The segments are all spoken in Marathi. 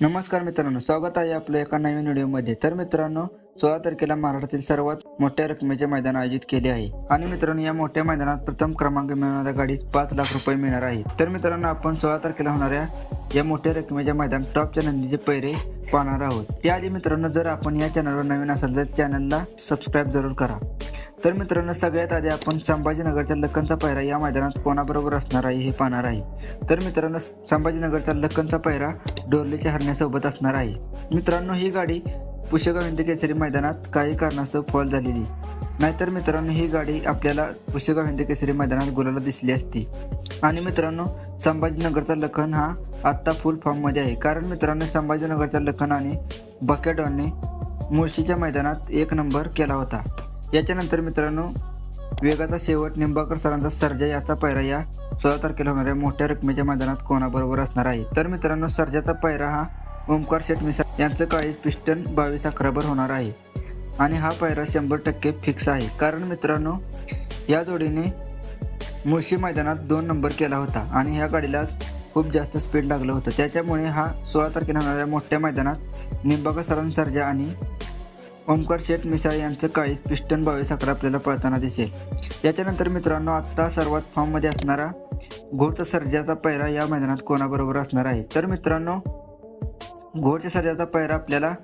नमस्कार मित्रांनो स्वागत आहे आपलं एका नवीन व्हिडिओमध्ये. तर मित्रांनो सोळा तारखेला महाराष्ट्रातील सर्वात मोठ्या रकमेचे मैदान आयोजित केले आहे. आणि मित्रांनो या मोठ्या मैदानात प्रथम क्रमांक मिळणाऱ्या गाडीस पाच लाख रुपये मिळणार आहे तर मित्रांनो आपण सोळा तारखेला होणाऱ्या या मोठ्या रकमेच्या मैदान टॉपच्या नंदीचे पैरे पाहणार आहोत. त्याआधी मित्रांनो जर आपण या चॅनलवर नवीन असाल तर चॅनलला सबस्क्राईब जरूर करा. तर मित्रांनो सगळ्यात आधी आपण संभाजीनगरच्या लखनचा पायरा या मैदानात कोणाबरोबर असणार आहे हे पाहणार आहे. तर मित्रांनो संभाजीनगरचा लखनचा पायरा डोरलीच्या हरण्यासोबत असणार आहे. मित्रांनो ही गाडी पुष्यगाव हिंद केसरी मैदानात काही कारणास्तव फॉल झालेली. नाहीतर मित्रांनो ही गाडी आपल्याला पुष्यगाव केसरी मैदानात गुलाला दिसली असती. आणि मित्रांनो संभाजीनगरचा लखन हा आत्ता फुल फॉर्ममध्ये आहे. कारण मित्रांनो संभाजीनगरचा लखन आणि बकेडॉनने मुळशीच्या मैदानात एक नंबर केला होता. याच्यानंतर मित्रांनो वेगाचा शेवट निंबाकर सरांचा सर्जा याचा पायरा या सोळा तारखेला होणाऱ्या मोठ्या रकमेच्या मैदानात कोणाबरोबर असणार आहे? तर मित्रांनो सर्जाचा पायरा हा ओमकार शेठ मिसा यांचं काळीज पिस्टन बावीस अकराबर होणार आहे. आणि हा पायरा शंभर टक्के फिक्स आहे. कारण मित्रांनो या जोडीने मुळशी मैदानात दोन नंबर केला होता आणि ह्या गाडीला खूप जास्त स्पीड लागलं होतं. त्याच्यामुळे हा सोळा तारखेला होणाऱ्या मोठ्या मैदानात निंबाळकर सरां सर्जा आणि ओमकार शेठ मिसाळ यांचं काळीस पिस्टन बावीस अकरा आपल्याला पळताना दिसेल. याच्यानंतर मित्रांनो आत्ता सर्वात फॉर्ममध्ये असणारा घोडचा सर्जाचा पैरा या मैदानात कोणाबरोबर असणार आहे? तर मित्रांनो घोडच्या सर्जाचा पैरा आपल्याला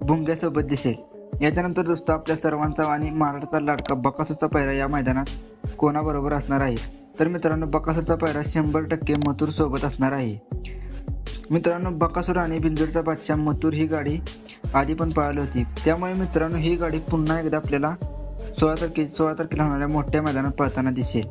भुंग्यासोबत दिसेल. याच्यानंतर दोस्त आपल्या सर्वांचा आणि महाराष्ट्राचा लाडका बकासूरचा पायरा या मैदानात कोणाबरोबर असणार आहे? तर मित्रांनो बकासूरचा पायरा शंभर टक्के मथूरसोबत असणार आहे. मित्रांनो बकासूर आणि बिंदूरचा बादशाह मथुर ही गाडी आधी पण पळाली होती. त्यामुळे मित्रांनो ही गाडी पुन्हा एकदा आपल्याला सोळा तारखे सोळा तारखेला होणाऱ्या मोठ्या मैदानात पळताना दिसेल.